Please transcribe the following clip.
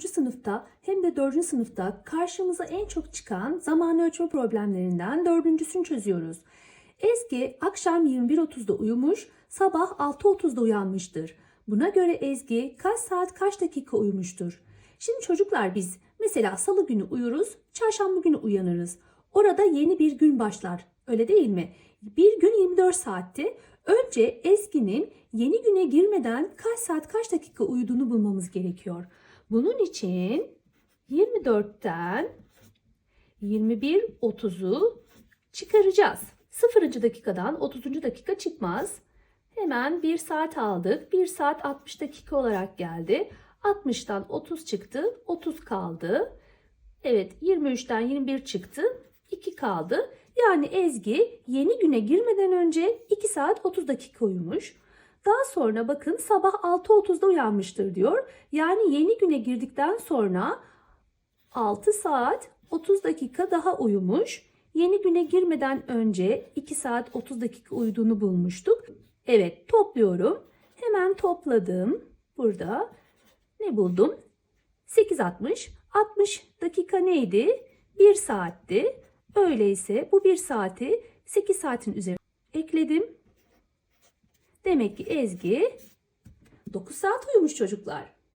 3. sınıfta hem de 4. sınıfta karşımıza en çok çıkan zaman ölçme problemlerinden dördüncüsünü çözüyoruz. Ezgi akşam 21.30'da uyumuş, sabah 6.30'da uyanmıştır. Buna göre Ezgi kaç saat kaç dakika uyumuştur? Şimdi çocuklar biz mesela salı günü uyuruz, çarşamba günü uyanırız. Orada yeni bir gün başlar. Öyle değil mi? Bir gün 24 saatti. Önce Ezgi'nin yeni güne girmeden kaç saat kaç dakika uyuduğunu bulmamız gerekiyor. Bunun için 24'ten 21.30'u çıkaracağız. 0. dakikadan 30. dakika çıkmaz. Hemen 1 saat aldık. 1 saat 60 dakika olarak geldi. 60'tan 30 çıktı. 30 kaldı. Evet 23'ten 21 çıktı. 2 kaldı. Yani Ezgi yeni güne girmeden önce 2 saat 30 dakika uyumuş. Daha sonra bakın sabah 6.30'da uyanmıştır diyor. Yani yeni güne girdikten sonra 6 saat 30 dakika daha uyumuş. Yeni güne girmeden önce 2 saat 30 dakika uyuduğunu bulmuştuk. Evet topluyorum. Hemen topladım. Burada ne buldum? 8.60. 60 dakika neydi? 1 saatti. Öyleyse bu 1 saati 8 saatin üzerine ekledim. Demek ki Ezgi 9 saat uyumuş çocuklar.